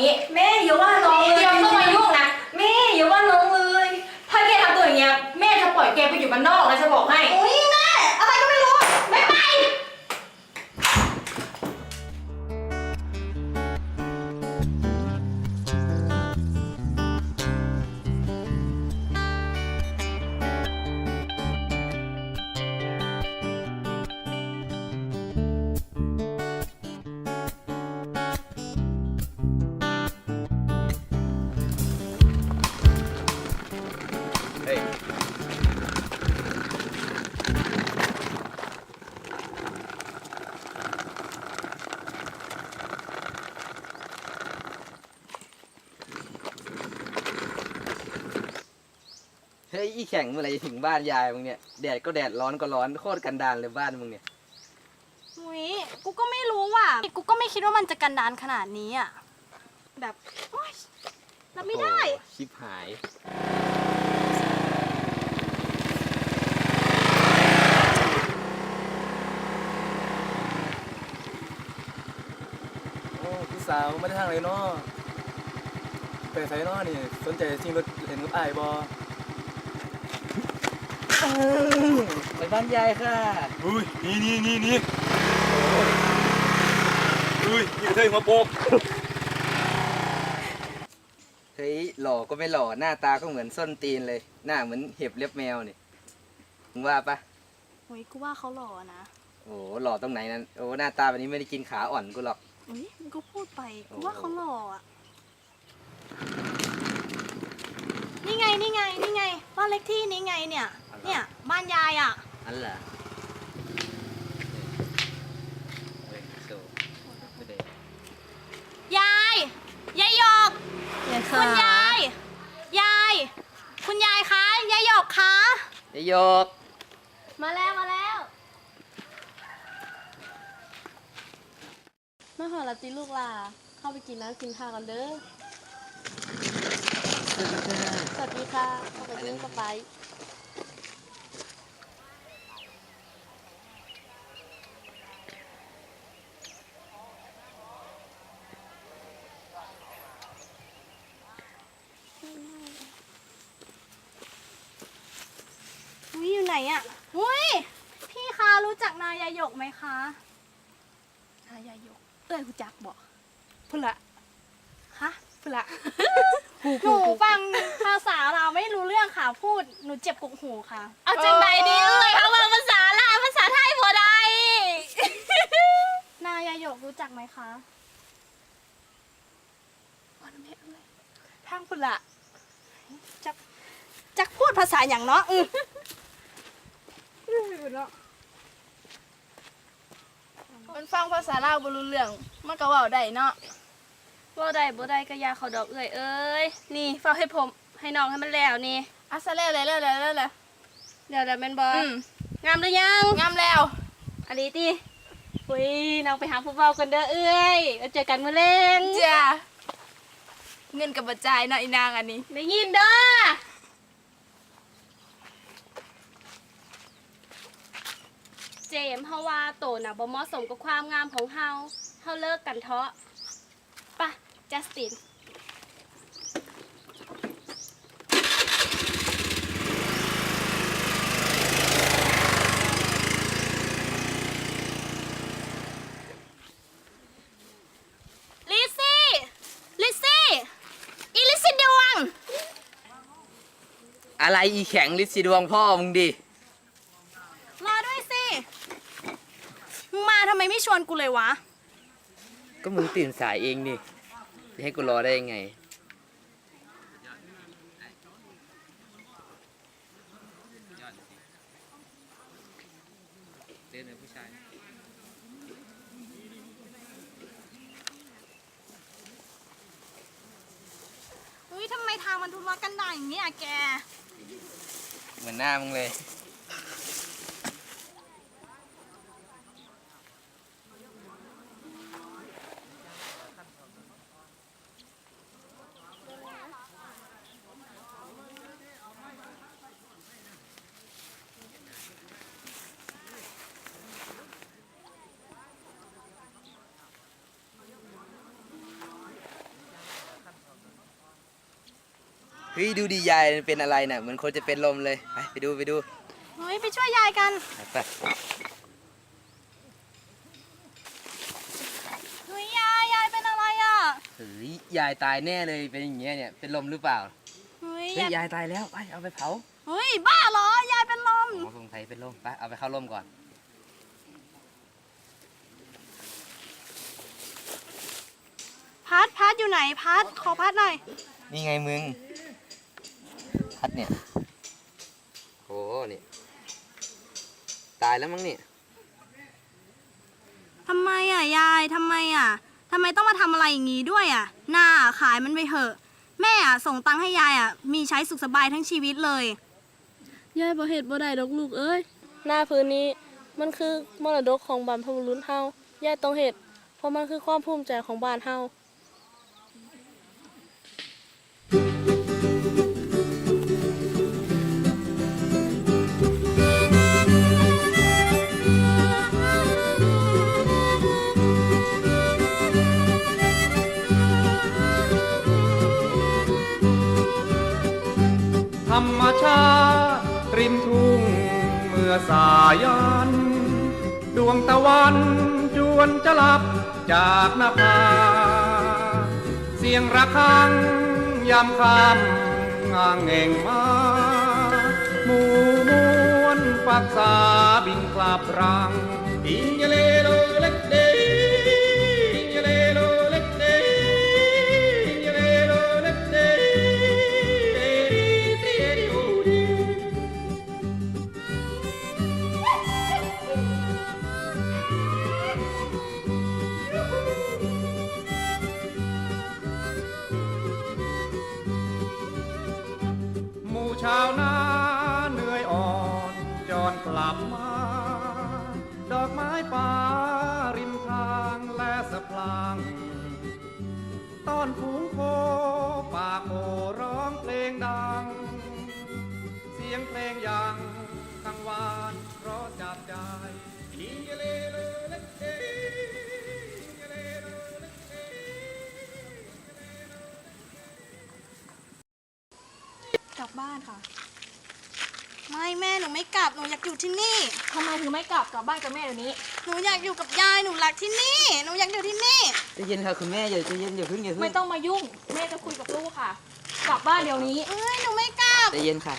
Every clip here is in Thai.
นี้ แม่อย่าว่าน้องเลยแกไม่ต้องมายุ่งนะ แม่อย่าว่าน้องเลย ถ้าแกทำตัวอย่างเงี้ย แม่จะปล่อยแกไปอยู่บ้านนอกนะจะบอกให้ อุ้ยแม่ ฮ้ยอีแข่งเมื่อไหรจะถึงบ้านยายมึงเนี่ยแดดก็แดดร้อนก็ร้อนโคตรกันดานเลยบ้านมึงเนี่ยอุ้ยกูก็ไม่รู้ว่ะกูก็ไม่คิดว่ามันจะกันดานขนาดนี้อะแบบโอ๊ยรับไม่ได้ โอ้ชิบหาย โอ้พี่สาวไม่ได้ทางเลยเนาะไปไสเนาะนี่ สนใจชิงรถเห็นกับอ้ายบ่ ไปบ้านยายค่ะอุ้ยนี่นี่นี่นี่อุ้ยนี่กระเทยหัวโปกเฮ้ยหล่อก็ไม่หล่อหน้าตาก็เหมือนส้นตีนเลย หน้าเหมือนเห็บเล็บแมวนี่มึงว่าปะอุ้ยกูว่าเขาหล่อนะโอ้หล่อตรงไหนนั้นโอ้หน้าตาแบบนี้ไม่ได้กินขาอ่อนกูหรอกอุ้ยมึงก็พูดไปกูว่าเขาหล่ออะนี่ไงนี่ไงนี่ไงบ้านเล็กที่นี่ไงเนี่ย เนี่ยบ้านยายอะ อันเหรอเฮ้ยโชว์ไม่ได้ยาย ยายหยก คุณยาย ยาย คุณยายคะ ยายหยกคะ ยายโยก มาแล้วมาแล้ว มาหอละติลูกล่ะเข้าไปกินน้ำกินข้าวกันเด้อ สวัสดีค่ะเข้าไปนึ่งก็ไป อุ้ยอยู่ไหนอะอุ้ยพี่คะรู้จักนายายหยกไหมคะ นายายก เอ้ยกูจักบอกพุ่นละฮะพุ่นละหนูฟังภาษาเราวไม่รู้เรื่องค่ะพูดหนูเจ็บกกหูค่ะ เอาจังใดดีเอ้ยเอาว่าภาษาลาวภาษาไทยพอได้ นายายหยกรู้จักไหมคะวันแม่เอ้ยทางพุ่นละจักจักพูดภาษาอย่างเนาะอื มมันฟังภาษาลาวบ่รู้เรื่อง มันก็เว้าได้เนาะว่าได้บ่ได้ก็อยาเขาดอกเอ้ยเอ้ยนี่เฝ้าให้ผมให้น้องให้มันแล้วนี่อะซะแล้วแล้วแล้วแล้วแล้วเดี๋ยวเดี๋ยวแม่นบ่อืมงามหรือยังงามแล้วอันนี้ติอุ้ยน้องไปหาผู้เฝ้ากันเด้อเอ้ยแล้วเจอกันมื้อเล่นจ้าเงินกับบ่จ่ายเนาะอีนางอันนี้ได้ยินเด้อ มเฮาว่าโตน่ะบ่เหมาะสมกับความงามของเฮาเฮาเลิกกันเถอะปะจัสติน ลิซี่ ลิซี่ อีลิซี่ดวง อะไรอีแข็งลิซิดวงพ่อมึงดี ชวนกูเลยวะ ก็มึงตื่นสายเองนี่จะให้กูรอได้ยังไงอุ้ยทำไมทางมันทุรกันดารอย่างนี้อะแก เหมือนหน้ามึงเลย เฮ้ยดูดียายเป็นอะไรน่ะเหมือนคนจะเป็นลมเลย ไปไปดูไปดูเฮ้ยไปช่วยยายกันไปเฮ้ยยายยายเป็นอะไรอะเฮ้ยยายตายแน่เลยเป็นอย่างเงี้ยเนี่ยเป็นลมหรือเปล่าเฮ้ยเฮ้ยยายยายตายแล้วไปเอาไปเผาเฮ้ยบ้าเหรอยายเป็นลม อ๋อสงสัยเป็นลมไปเอาไปเข้าร่มก่อนพัดพัดอยู่ไหนพัดขอพัดหน่อย นี่ไงมึง พัดเนี่ยโหเนี่ยตายแล้วมั้งเนี่ยทำไมอะยายทำไมอะทำไมต้องมาทำอะไรอย่างงี้ด้วยอะหน้าขายมันไปเถอะ แม่อะส่งตังค์ให้ยายอะมีใช้สุขสบายทั้งชีวิตเลย ยายบ่เฮ็ดบ่ได้ดอกลูกเอ้ย หน้าพื้นนี้มันคือมรดกของบรรพบุรุษเฮายายต้องเฮ็ดเพราะมันคือความภูมิใจของบ้านเฮา วงตะวันจวนจะลับจากหน้าผาเสียงระฆังยามคำงางเง่งมาหมู่มวลปักษาบินกลับรังอิงเลโลเล ลับมา ดอกไม้ป่าริมทางและสะพลางต้อนฝูงโคป่าโคร้องเพลงดัง เสียงเพลงยังกังวานเพราะจับใจอิงเลลเลเกลับบ้านค่ะ ไม่แม่หนูไม่กลับหนูอยากอยู่ที่นี่ ทำไมถึงไม่กลับกลับบ้านกับแม่เดี๋ยวนี้ หนูอยากอยู่กับยายหนูรักที่นี่ หนูอยากอยู่ที่นี่ ใจะเย็นค่ะคุณแม่อย่าใจะเย็นอย่าเพึ่งอย่าเพึ่งไม่ต้องมายุ่ง แม่จะคุยกับลูกค่ะ กลับบ้านเดี๋ยวนี้ เอ้ยหนูไม่กลับ ใจะเย็นค่ะ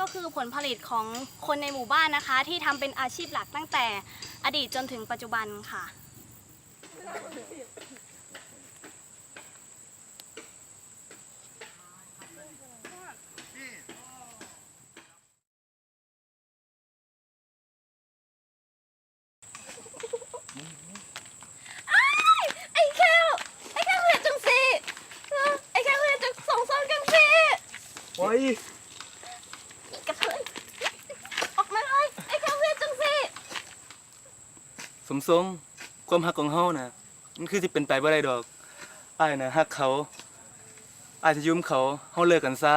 ก็คือผลผลิตของคนในหมู่บ้านนะคะ ที่ทำเป็นอาชีพหลักตั้งแต่อดีตจนถึงปัจจุบันค่ะ ไอ้แควไอ้แควเห็นจังสิไอ้แควเห็นจังสองซ้อนกันสิ โอ้ย กระเทยออกมาเลยไอ้แค่เพื่อนจังสิ สมทรงความฮักของเฮานะมันคือสิเป็นไปบ่ได้ดอกอ้ายนะฮักเขาอ้ายจะยืมเขาเฮาเลิกกันซะ